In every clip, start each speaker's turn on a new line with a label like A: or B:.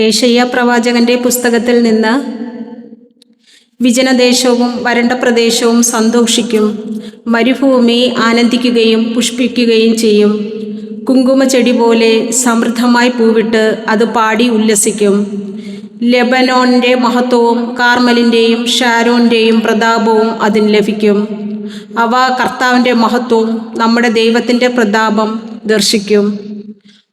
A: Asia പ്രവാചകന്റെ പുസ്തകത്തിൽ നിന്ന് വിജനദേശവും വരണ്ട പ്രദേശവും സന്തോഷിക്കും മരുഭൂമി ആനന്ദിക്കുകയും പുഷ്പിക്കുകയും ചെയ്യും. കുങ്കുമച്ചെടി പോലെ സമൃദ്ധമായി പൂവിട്ട് അത് പാടി ഉല്ലസിക്കും. ലെബനോണിന്റെ മഹത്വവും കാർമലിന്റെയും ഷാരോന്റെയും പ്രതാപവും അതിന് ലഭിക്കും. അവ കർത്താവിന്റെ മഹത്വവും നമ്മുടെ ദൈവത്തിന്റെ പ്രതാപം ദർശിക്കും.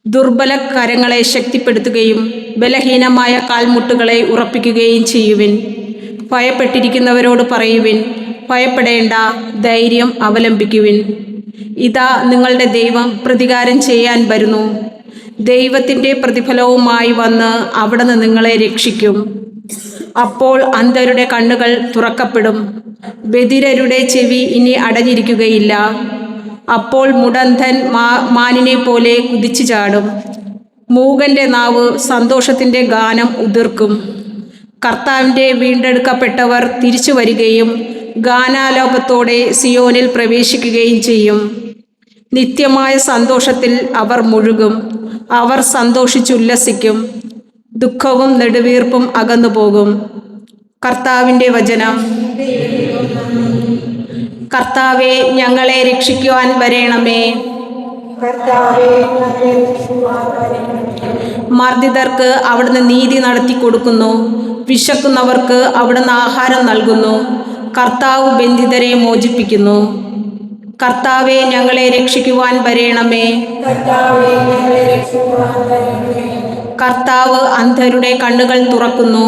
A: ദുർബല കരങ്ങളെ ശക്തിപ്പെടുത്തുകയും ബലഹീനമായ കാൽമുട്ടുകളെ ഉറപ്പിക്കുകയും ചെയ്യുവിൻ. ഭയപ്പെട്ടിരിക്കുന്നവരോട് പറയുവിൻ ഭയപ്പെടേണ്ട ധൈര്യം അവലംബിക്കുവിൻ. ഇതാ നിങ്ങളുടെ ദൈവം പ്രതികാരം ചെയ്യാൻ വരുന്നു. ദൈവത്തിന്റെ പ്രതിഫലവുമായി വന്ന് അവിടുന്ന് നിങ്ങളെ രക്ഷിക്കും. അപ്പോൾ അന്ധരുടെ കണ്ണുകൾ തുറക്കപ്പെടും. ബധിരരുടെ ചെവി ഇനി അടഞ്ഞിരിക്കുകയില്ല. അപ്പോൾ മുടന്തൻ മാ മാനിനെ പോലെ കുതിച്ചു ചാടും മൂകന്റെ നാവ് സന്തോഷത്തിന്റെ ഗാനം ഉതിർക്കും. കർത്താവിന്റെ വീണ്ടെടുക്കപ്പെട്ടവർ തിരിച്ചു വരികയും ഗാനാലോപത്തോടെ സിയോനിൽ പ്രവേശിക്കുകയും ചെയ്യും. നിത്യമായ സന്തോഷത്തിൽ അവർ മുഴുകും. അവർ സന്തോഷിച്ചുല്ലസിക്കും. ദുഃഖവും നെടുവീർപ്പും അകന്നു പോകും കർത്താവിന്റെ വചനം. കർത്താവെ ഞങ്ങളെ രക്ഷിക്കുവാൻ വരേണമേ. മർദ്ദിതർക്ക് അവിടുന്ന് നീതി നടത്തി കൊടുക്കുന്നു. വിശക്കുന്നവർക്ക് അവിടുന്ന് ആഹാരം നൽകുന്നു. കർത്താവ് ബന്ധിതരെ മോചിപ്പിക്കുന്നു. കർത്താവെ ഞങ്ങളെ രക്ഷിക്കുവാൻ വരേണമേ. കർത്താവ് അന്ധരുടെ കണ്ണുകൾ തുറക്കുന്നു.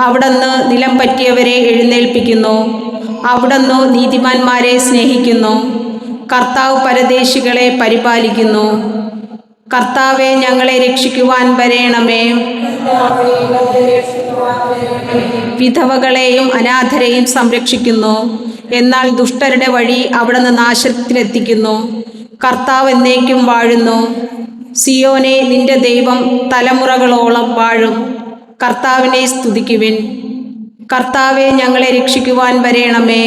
A: അവിടുന്ന് നിലം പറ്റിയവരെ എഴുന്നേൽപ്പിക്കുന്നു. അവിടുന്ന് നീതിമാന്മാരെ സ്നേഹിക്കുന്നു. കർത്താവ് പരദേശികളെ പരിപാലിക്കുന്നു. കർത്താവെ ഞങ്ങളെ രക്ഷിക്കുവാൻ വരേണമേ. വിധവകളെയും അനാഥരെയും സംരക്ഷിക്കുന്നു. എന്നാൽ ദുഷ്ടരുടെ വഴി അവിടുന്ന് നാശത്തിലെത്തിക്കുന്നു കർത്താവ് എന്നേക്കും വാഴുന്നു. സിയോനെ നിന്റെ ദൈവം തലമുറകളോളം വാഴും. കർത്താവിനെ സ്തുതിക്കുവിൻ. കർത്താവെ ഞങ്ങളെ രക്ഷിക്കുവാൻ വരേണമേ.